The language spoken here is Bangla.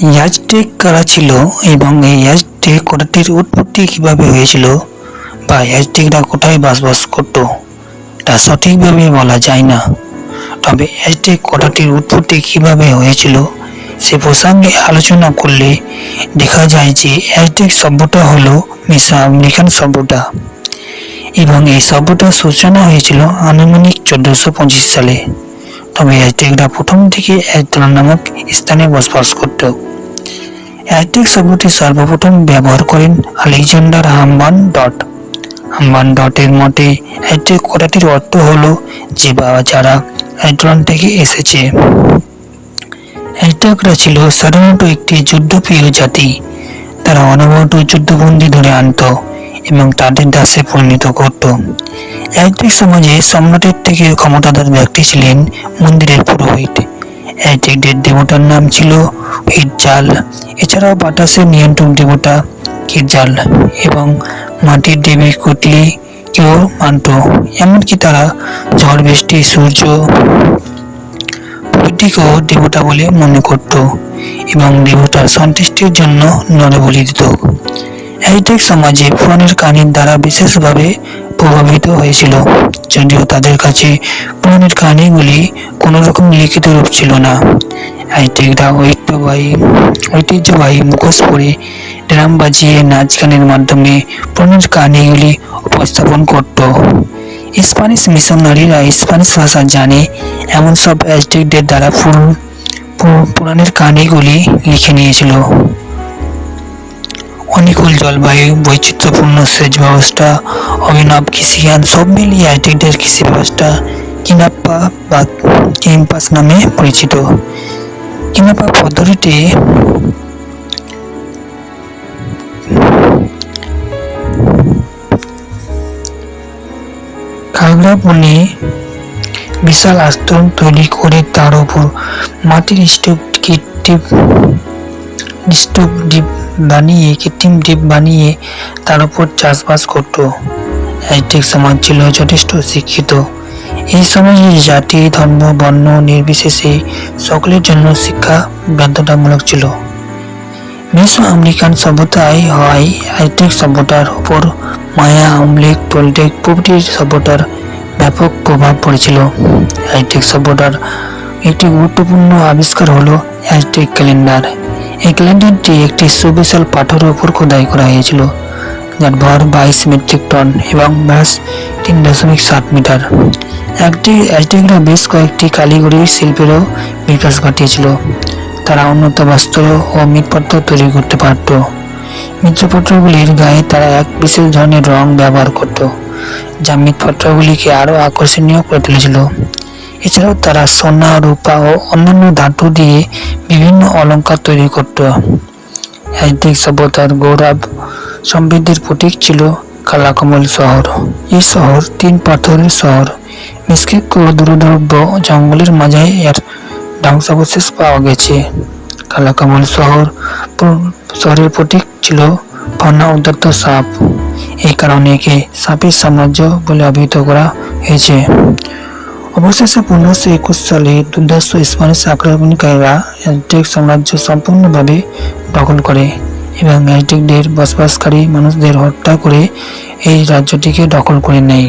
অ্যাজটেক কারা ছিল এবং এই অ্যাজটেক কোটাটির উৎপত্তি কীভাবে হয়েছিল বা অ্যাজটেকরা কোথায় বাসবাস করত, তা সঠিকভাবে বলা যায় না। তবে অ্যাজটেক কোটাটির উৎপত্তি কীভাবে হয়েছিল সে প্রসঙ্গে আলোচনা করলে দেখা যায় যে অ্যাজটেক সভ্যতা হলো মিশা আমেরিকান সভ্যতা। এবং এই সভ্যতার সূচনা হয়েছিল আনুমানিক চোদ্দশো পঁচিশ সালে। তবে অ্যাজটেকরা প্রথম থেকে অ্যাজতলা নামক স্থানে বসবাস করত। অ্যাজটেক শব্দটি সর্বপ্রথম ব্যবহার করেন আলেকজান্ডার হাম্বান ডট। হাম্বান ডটের মতে অ্যাজটেক কথাটির অর্থ হলো যে বা যারা অ্যাজট্রন থেকে এসেছে। অ্যাজটেকরা ছিল সাধারণত একটি যুদ্ধপ্রিয় জাতি। তারা অনবরত যুদ্ধবন্দী ধরে আনত। এবং তাদের দাসে পরিণত করত। অ্যাজটেক সমাজে সম্রাটের থেকে ক্ষমতাধর ব্যক্তি ছিলেন মন্দিরের পুরোহিত। অ্যাজটেকদের দেবতার নাম ছিল হিজ্জাল এছাড়াও বাতাসের নিয়ন্ত্রক দেবতা কিজাল এবং মাটির দেবী কুতলি কেউ মানত। এমনকি তারা ঝড়, বৃষ্টি, সূর্য প্রকৃতিকেও দেবতা বলে মনে করত এবং দেবতার সন্তুষ্টির জন্য নরবলি দিত। অ্যাজটেক সমাজে পুরাণের কাহিনীর দ্বারা বিশেষভাবে প্রভাবিত হয়েছিল। যদিও তাদের কাছে পুরাণের কাহিনীগুলি কোনো রকম লিখিত রূপ ছিল না। অ্যাজটেকরা ঐতিহ্যবাহী ঐতিহ্যবাহী মুখোশ পরে ড্রাম বাজিয়ে নাচ গানের মাধ্যমে পুরাণের কাহিনীগুলি উপস্থাপন করত। স্প্যানিশ মিশনারিরা স্প্যানিশ ভাষা জানে, এমন সব অ্যাজটেকদের দ্বারা পুর- পুর- পুরাণের কাহিনীগুলি লিখে নিয়েছিল। অনুকূল জলবায়ু, বৈচিত্র্যপূর্ণ সেচ ব্যবস্থা, অভিনব কৃষিজ্ঞান সব মিলিয়ে অ্যাজটেকদের কৃষি ব্যবস্থা কিনাপ্পা বা কিম্পাস নামে পরিচিত। কিনাপ্পা পদ্ধতিটি খাগড়া বনে বিশাল আস্তরণ তৈরি করে তার উপর মাটির স্তূপ, কৃত্রিম স্তূপ, দ্বীপ বানিয়ে কৃত্রিম দ্বীপ বানিয়ে তার উপর চাষবাস করত। অ্যাজটেক সমাজ ছিল যথেষ্ট শিক্ষিত। এই সমাজে জাতি, ধর্ম, বর্ণ নির্বিশেষে সকলের জন্য শিক্ষা বাধ্যতামূলক ছিল। মেসো আমেরিকান সভ্যতায় হয় অ্যাজটেক সভ্যতার উপর মায়া আমলেক টোলটেক প্রভৃতি সভ্যতার ব্যাপক প্রভাব পড়েছিল। অ্যাজটেক সভ্যতার একটি গুরুত্বপূর্ণ আবিষ্কার হলো অ্যাজটেক ক্যালেন্ডার। এই একটি সুবিশাল পাথরের উপর খোদাই করা হয়েছিল, যার ভর বাইশ মেট্রিক টন এবং ব্যাস তিন দশমিক সাত মিটার। একটি অ্যাজটেকরা বেশ কয়েকটি কারিগরি শিল্পেরও বিকাশ ঘটিয়েছিল। তারা উন্নত বস্ত্র ও মৃৎপত্র তৈরি করতে পারত। মৃৎপত্রগুলির গায়ে তারা এক বিশেষ ধরনের রং ব্যবহার করত, যা মৃৎপত্রগুলিকে আরও আকর্ষণীয় করে তুলেছিল। এছাড়াও তারা সোনা, রূপা ও অন্যান্য ধাতু দিয়ে বিভিন্ন অলঙ্কার তৈরি করত। অ্যাজটেক সভ্যতার গৌরব সমৃদ্ধির প্রতীক ছিল কালাকমল শহর। এই শহর তিন পাথরের শহর। নিষ্কৃত ও দুর্দ্রব্য জঙ্গলের মাঝে এর ধ্বংসাবশেষ পাওয়া গেছে। কালাকামল শহর শহরের প্রতীক ছিল ফনা উদ্যত সাপ। এই কারণে একে সাপের সাম্রাজ্য বলে অভিহিত করা হয়েছে। অবশেষে পনেরোশো একুশ সালে দুর্ধর্ষ স্প্যানিশ আক্রমণকারীরা অ্যাজটেক সাম্রাজ্য সম্পূর্ণভাবে দখল করে এবং অ্যাজটেকদের বসবাসকারী মানুষদের হত্যা করে এই রাজ্যটিকে দখল করে নেয়।